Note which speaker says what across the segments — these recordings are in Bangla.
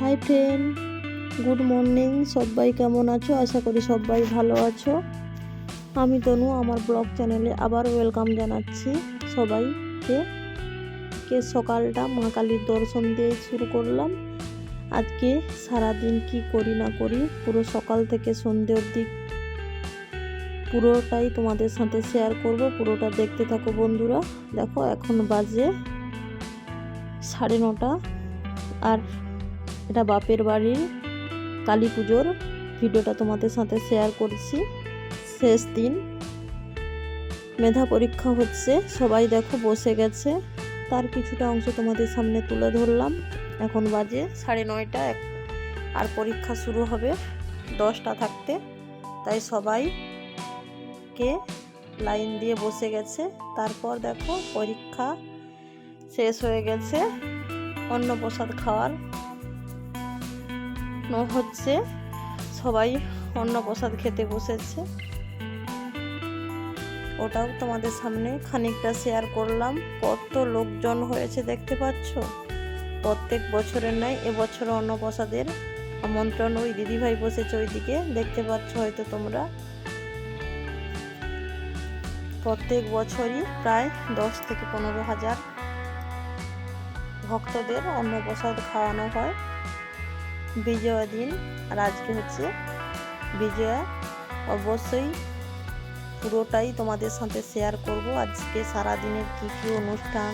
Speaker 1: হাই ফ্রেন্ড গুড মর্নিং সবাই কেমন আছো? আশা করি সবাই ভালো আছো। আমি তনু, আমার ব্লগ চ্যানেলে আবার ওয়েলকাম জানাচ্ছি সবাইকে। কে সকালটা মা কালীর দর্শন দিয়ে শুরু করলাম। আজকে সারাদিন কি করি না করি, পুরো সকাল থেকে সন্ধে অবধি পুরোটাই তোমাদের সাথে শেয়ার করব, পুরোটা দেখতে থাকো বন্ধুরা। দেখো, এখন বাজে সাড়ে নটা। আর এটা বাপের বাড়ির কালী পুজোর ভিডিওটা তোমাদের সাথে শেয়ার করছি। শেষ দিন। মেধা পরীক্ষা হচ্ছে, সবাই দেখো বসে গেছে। তার কিছুটা অংশ তোমাদের সামনে তুলে ধরলাম। এখন বাজে সাড়ে নয়টা আর পরীক্ষা শুরু হবে দশটা থাকতে। তাই সবাইকে লাইন দিয়ে বসে গেছে। তারপর দেখো পরীক্ষা শেষ হয়ে গেছে। অন্ন প্রসাদ খাওয়ার হচ্ছে সবাই অন্ন প্রসাদ খেতে বসেছে। ওটাও তোমাদের সামনে খানিকটা শেয়ার করলাম। কত লোকজন হয়েছে দেখতে পাচ্ছ? প্রত্যেক বছরের নয় এবছর অন্নপ্রসাদের আমন্ত্রণ ওই দিদিভাই বসেছে ওইদিকে। দেখতে পাচ্ছ হয়তো তোমরা। প্রত্যেক বছরই প্রায় দশ থেকে পনেরো হাজার ভক্তদের অন্নপ্রসাদ খাওয়ানো হয়। বিজয়া দিন আর আজকে হচ্ছে বিজয়া। অবশ্যই পুরোটাই তোমাদের সাথে শেয়ার করব। আজকে সারা দিনের কী কী অনুষ্ঠান,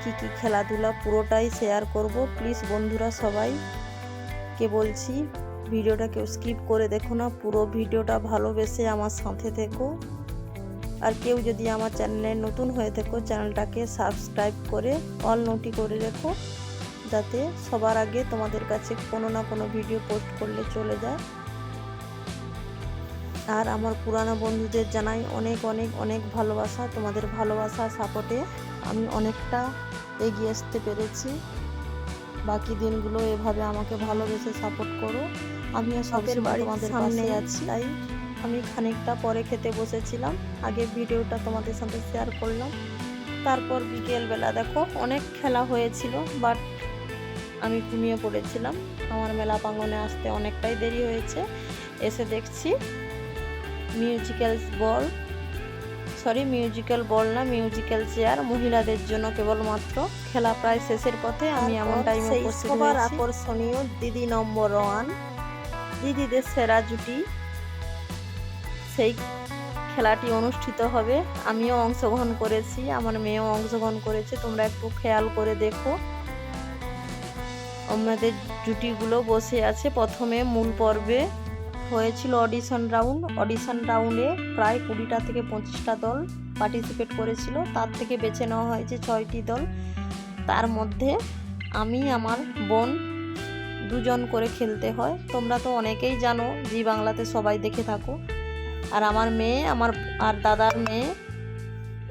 Speaker 1: কি কি খেলাধুলা পুরোটাই শেয়ার করব। প্লিজ বন্ধুরা সবাই, কে বলছি, ভিডিওটা কেউ স্কিপ করে দেখো না। পুরো ভিডিওটা ভালোবেসে আমার সাথে থেকো। আর কেউ যদি আমার চ্যানেলে নতুন হয়ে থাকো চ্যানেলটাকে সাবস্ক্রাইব করে অল নোটি করে রেখো। যাতে সবার আগে তোমাদের কাছে কোনো না কোনো ভিডিও পোস্ট করলে চলে যায়। আর আমার পুরানো বন্ধুদের জানাই অনেক অনেক অনেক ভালোবাসা তোমাদের ভালোবাসা সাপোর্টে আমি অনেকটা এগিয়ে আসতে পেরেছি। বাকি দিনগুলো এভাবে আমাকে ভালোবেসে সাপোর্ট করো। আমিও সবের বাড়ি তোমাদের সামনে আছি। তাই আমি খানিকটা পরে খেতে বসেছিলাম। আগে ভিডিওটা তোমাদের সাথে শেয়ার করলাম। তারপর বিকেলবেলা দেখো অনেক খেলা হয়েছিল বাট আমি ঘুমিয়ে পড়েছিলাম। আমার মেলা প্রাঙ্গনে আসতে অনেকটাই দেরি হয়েছে। এসে দেখছি musical ball sorry musical ball না মিউজিক্যাল চেয়ার মহিলাদের জন্য কেবলমাত্র খেলা প্রায় শেষের পথে। আমি এমন টাইমে সবার আকর্ষণীয় দিদি নম্বর ওয়ান দিদিদের সেরা জুটি। সেই খেলাটি অনুষ্ঠিত হবে। আমিও অংশগ্রহণ করেছি আমার মেয়েও অংশগ্রহণ করেছে। তোমরা একটু খেয়াল করে দেখো। আমাদের জুটিগুলো বসে আছে। প্রথমে মূল পর্বে হয়েছিল অডিশন রাউন্ড অডিশন রাউন্ডে প্রায় কুড়িটা থেকে পঁচিশটা দল পার্টিসিপেট করেছিল। তার থেকে বেছে নেওয়া হয়েছে ছয়টি দল। তার মধ্যে আমি, আমার বোন দুজন করে খেলতে হয়। তোমরা তো অনেকেই জানো, জি বাংলাতে সবাই দেখে থাকো। আর আমার মেয়ে, আমার আর দাদার মেয়ে,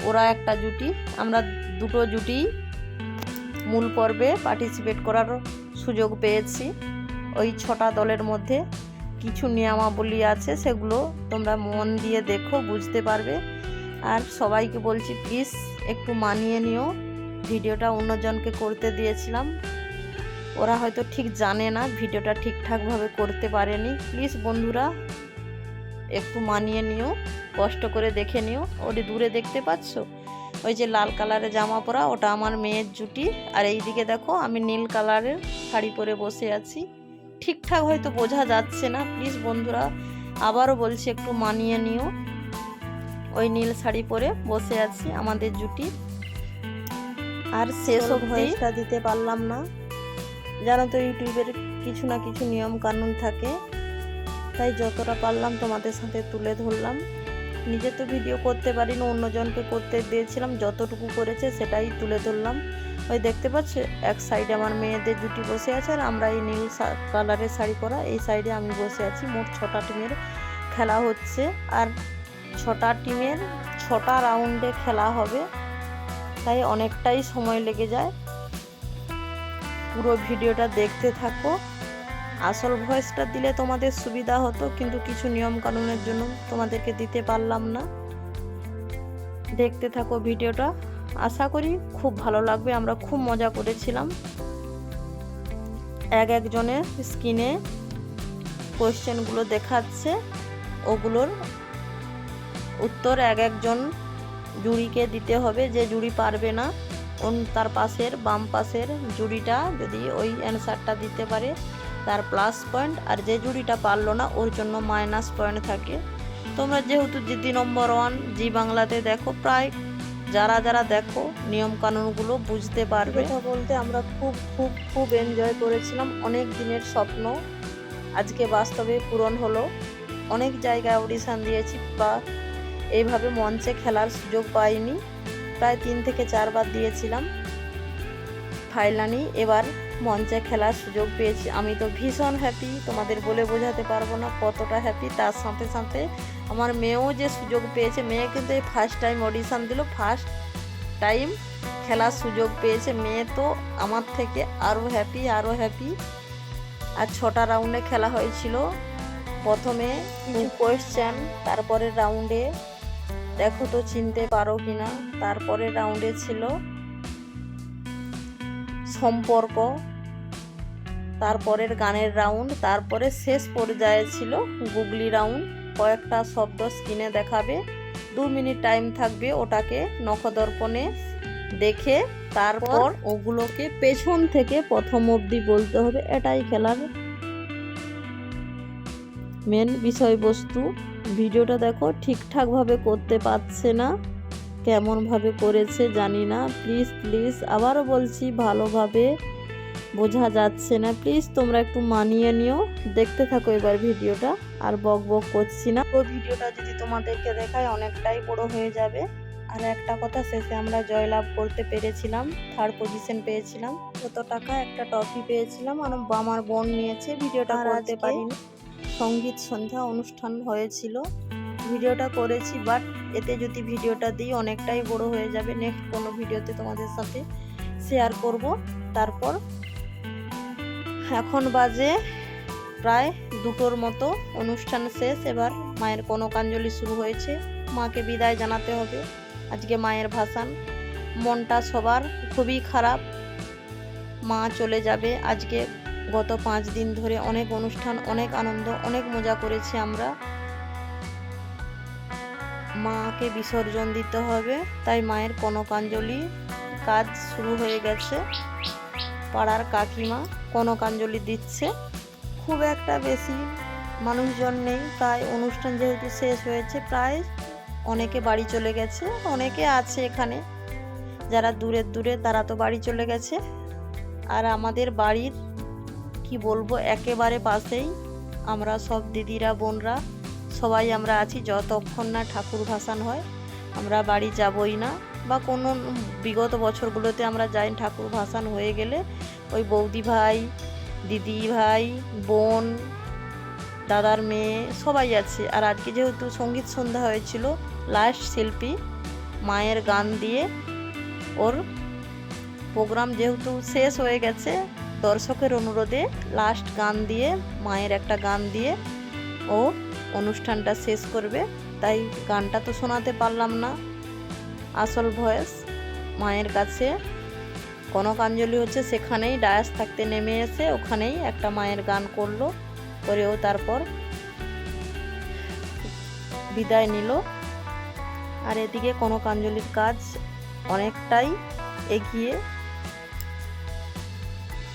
Speaker 1: ওরা একটা জুটি আমরা দুটো জুটি মূল পর্বে পার্টিসিপেট করার সুযোগ পেয়েছি। ওই ছটা দলের মধ্যে কিছু নিয়মাবলী আছে, সেগুলো তোমরা মন দিয়ে দেখো, বুঝতে পারবে। আর সবাইকে বলছি প্লিজ একটু মানিয়ে নিও। ভিডিওটা অন্যজনকে করতে দিয়েছিলাম। ওরা হয়তো ঠিক জানে না, ভিডিওটা ঠিকঠাকভাবে করতে পারেনি। প্লিজ বন্ধুরা, একটু মানিয়ে নিও, কষ্ট করে দেখে নিও। ওটি দূরে দেখতে পাচ্ছ? ওই যে লাল কালারের জামা পরা ওটা আমার মেয়ের জুটি। আর এই দিকে দেখো আমি নীল কালারের শাড়ি পরে বসে আছি। ঠিকঠাক হয়তো বোঝা যাচ্ছে না প্লিজ বন্ধুরা আবারও বলছি একটু মানিয়ে নিও। ওই নীল শাড়ি পরে বসে আছি আমাদের জুটি। আর শেষ ভয়েসটা দিতে পারলাম না। জানো তো ইউটিউবের কিছু না কিছু নিয়ম কানুন থাকে। তাই যতটা পারলাম তোমাদের সাথে তুলে ধরলাম। নিজে তো ভিডিও করতে পারি না অন্যজনকে করতে দিয়েছিলাম, যতটুকু করেছে সেটাই তুলে ধরলাম। ওই দেখতে পাচ্ছ, এক সাইডে আমার মেয়েদের জুটি বসে আছে আর আমরা এই নীল কালারের শাড়ি পরা, এই সাইডে আমি বসে আছি। মোট ছটা টিমের খেলা হচ্ছে আর ছটা টিমের ছটা রাউন্ডে খেলা হবে, তাই অনেকটাই সময় লেগে যায়। পুরো ভিডিওটা দেখতে থাকো। আসল ভয়েসটা দিলে তোমাদের সুবিধা হতো, কিন্তু কিছু নিয়ম কানুনের জন্য তোমাদেরকে দিতে পারলাম না। দেখতে থাকো ভিডিওটা। আশা করি খুব ভালো লাগবে, আমরা খুব মজা করেছিলাম। এক একজনের স্ক্রিনে কোয়েশ্চেনগুলো দেখাচ্ছে, ওগুলোর উত্তর এক একজন জুড়িকে দিতে হবে, যে জুড়ি পারবে না তার পাশের বাম পাশের জুড়িটা যদি ওই অ্যান্সারটা দিতে পারে তার প্লাস পয়েন্ট আর যে জুড়িটা পারল না, ওর জন্য মাইনাস পয়েন্ট থাকে। তোমরা যেহেতু জিদি নম্বর ওয়ান জি বাংলাতে দেখো প্রায়, যারা যারা দেখো নিয়ম কানুনগুলো বুঝতে পারবে। কথা বলতে আমরা খুব খুব খুব এনজয় করেছিলাম। অনেক দিনের স্বপ্ন, আজকে বাস্তবে পূরণ হলো। অনেক জায়গায় অডিশন দিয়েছি, বা এইভাবে মঞ্চে খেলার সুযোগ পাইনি। প্রায় তিন থেকে চারবার দিয়েছিলাম। ফাইনালি এবার মঞ্চে খেলার সুযোগ পেয়েছি। আমি তো ভীষণ হ্যাপি তোমাদের বলে বোঝাতে পারব না কতটা হ্যাপি তার সাথে সাথে আমার মেয়েও যে সুযোগ পেয়েছে, মেয়ে কিন্তু এই ফার্স্ট টাইম অডিশন দিল ফার্স্ট টাইম খেলার সুযোগ পেয়েছে। মেয়ে তো আমার থেকে আরও হ্যাপি আরও হ্যাপি আর ছটা রাউন্ডে খেলা হয়েছিল। প্রথমে কোয়েশ্চেন তারপরে রাউন্ডে দেখো তো চিনতে পারো কিনা। তারপরে রাউন্ডে ছিল সম্পর্ক, তারপরের গানের রাউন্ড তারপরে শেষ পর্যায়ে ছিল গুগলি রাউন্ড কয়েকটা শব্দ স্ক্রিনে দেখাবে, দু মিনিট টাইম থাকবে ওটাকে নখদর্পণে দেখে, তারপর ওগুলোকে পেছন থেকে প্রথম অবধি বলতে হবে, এটাই খেলার মেন বিষয়বস্তু। ভিডিওটা দেখো ঠিকঠাকভাবে করতে পারছে না। কেমনভাবে করেছে জানি না। প্লিজ প্লিজ আবারও বলছি ভালোভাবে বোঝা যাচ্ছে না। প্লিজ তোমরা একটু মানিয়ে নিও। দেখতে থাকো এবার ভিডিওটা। আর বক বক করছি না। ও ভিডিওটা যদি তোমাদেরকে দেখায় অনেকটাই বড় হয়ে যাবে। আর একটা কথা শেষে আমরা জয়লাভ করতে পেরেছিলাম। থার্ড পজিশন পেয়েছিলাম। কত টাকা? একটা ট্রফি পেয়েছিলাম। আর আমার বোন নিয়েছে। ভিডিওটা করতে পারিনি। সংগীত সন্ধ্যা অনুষ্ঠান হয়েছিল। ভিডিওটা করেছি বাট এতে যদি ভিডিওটা দিই, অনেকটাই বড় হয়ে যাবে। নেক্সট কোনো ভিডিওতে তোমাদের সাথে শেয়ার করব। তারপর এখন বাজে প্রায় দুটোর মতো। অনুষ্ঠান শেষ, এবার মায়ের কনকাঞ্জলি শুরু হয়েছে। মাকে বিদায় জানাতে হবে। আজকে মায়ের ভাসান। মনটা সবার খুবই খারাপ। মা চলে যাবে। আজকে গত পাঁচ দিন ধরে অনেক অনুষ্ঠান, অনেক আনন্দ, অনেক মজা করেছি আমরা। মাকে বিসর্জন দিতে হবে, তাই মায়ের কনকাঞ্জলি কাজ শুরু হয়ে গেছে। পাড়ার কাকিমা কনকাঞ্জলি দিচ্ছে। খুব একটা বেশি মানুষজন নেই প্রায় অনুষ্ঠান যেহেতু শেষ হয়েছে, প্রায় অনেকে বাড়ি চলে গেছে, অনেকে আছে এখানে। যারা দূরের দূরে, তারা তো বাড়ি চলে গেছে। আর আমাদের বাড়ির, কি বলব, একেবারে পাশেই আমরা সব দিদিরা, বোনরা সবাই আমরা আছি, যতক্ষণ না ঠাকুর ভাসান হয়, আমরা বাড়ি যাবই না। বা কোনো বিগত বছরগুলোতে আমরা যাই, ঠাকুর ভাসান হয়ে গেলে ওই বৌদি ভাই, দিদি ভাই, বোন, দাদার মেয়ে সবাই আছে। আর আজকে যেহেতু সংগীত সন্ধ্যা হয়েছিল, লাস্ট শিল্পী মায়ের গান দিয়ে ওর প্রোগ্রাম যেহেতু শেষ হয়ে গেছে, দর্শকের অনুরোধে লাস্ট গান দিয়ে, মায়ের একটা গান দিয়ে ও অনুষ্ঠানটা শেষ করবে। তাই গানটা তো শোনাতে পারলাম না। আসল ভয়েস মায়ের কাছে। কনকাঞ্জলি হচ্ছে সেখানেই, ডায়াস থাকতে নেমে এসে ওখানেই একটা মায়ের গান করল, করেও তারপর বিদায় নিল। আর এদিকে কনকাঞ্জলির কাজ অনেকটাই এগিয়ে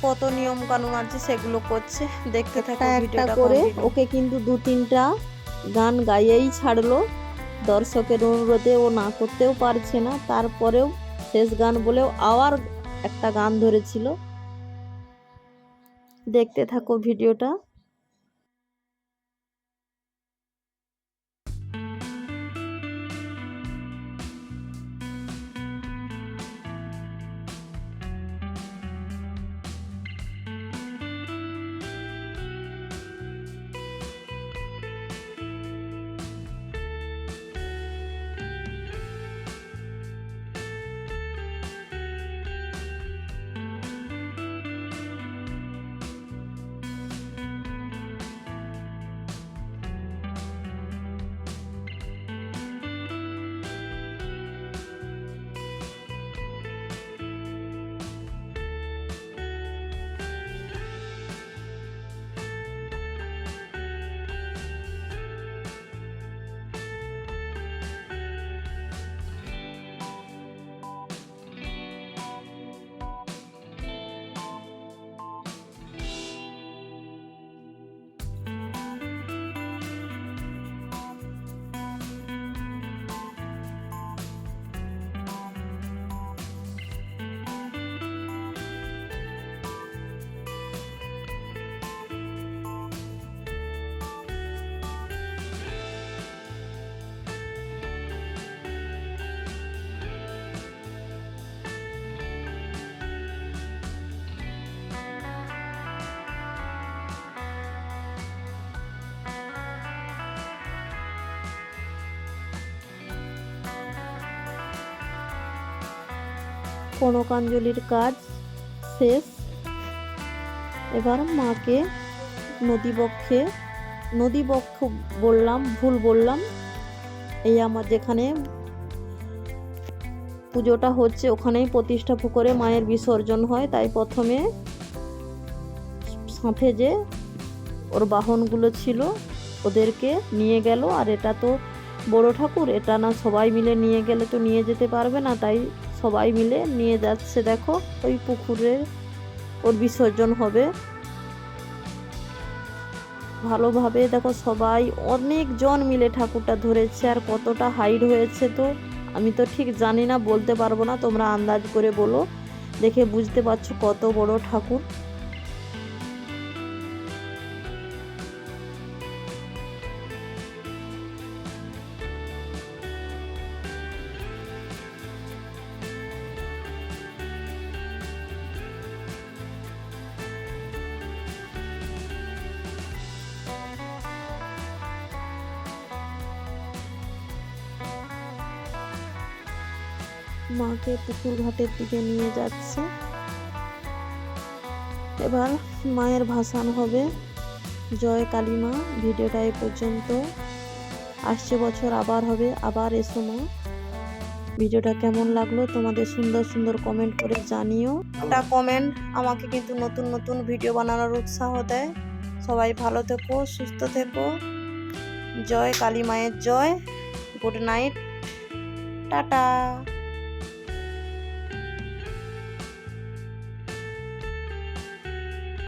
Speaker 1: কত নিয়ম কানুন আছে সেগুলো করছে। দেখতে থাকা
Speaker 2: একটা করে ওকে কিন্তু দু তিনটা গান গাইয়েই ছাড়লো। দর্শকের অনুরোধে ও না করতেও পারছে না। তারপরেও শেষ গান বলেও আবার একটা গান ধরেছিল।
Speaker 1: দেখতে থাকো ভিডিওটা। কনকাঞ্জলির কাজ শেষ। এবার মাকে নদীবক্ষে, নদীবক্ষ বললাম, ভুল বললাম, এই আমার যেখানে পুজোটা হচ্ছে ওখানেই প্রতিষ্ঠা করে মায়ের বিসর্জন হয়। তাই প্রথমে সাথে যে ওর বাহনগুলো ছিল ওদেরকে নিয়ে গেল। আর এটা তো বড় ঠাকুর, এটা না সবাই মিলে নিয়ে গেলে তো নিয়ে যেতে পারবে না। তাই সবাই মিলে নিয়ে যাচ্ছে, দেখো। ওই পুকুরে ওর বিসর্জন হবে। ভালোভাবে দেখো সবাই, অনেকজন মিলে ঠাকুরটা ধরেছে, আর কতটা হাইট হয়েছে তো আমি তো ঠিক জানি না, বলতে পারব না, তোমরা আন্দাজ করে বলো। দেখে বুঝতে পারছ কত বড় ঠাকুর। মাকে পুকুর ঘাটের দিকে নিয়ে যাচ্ছে। এবার মায়ের ভাসান হবে। জয় কালী মা, ভিডিওটা এই পর্যন্ত। আসছে বছর, আবার হবে, আবার এসো মা। ভিডিওটা কেমন লাগল তোমাদের সুন্দর সুন্দর কমেন্ট করে জানিও। একটা কমেন্ট আমাকে কিন্তু নতুন নতুন ভিডিও বানানোর উৎসাহ দেয়। সবাই ভালো থেকো, সুস্থ থেকো। জয় কালী মায়ের জয়। Good night. টাটা।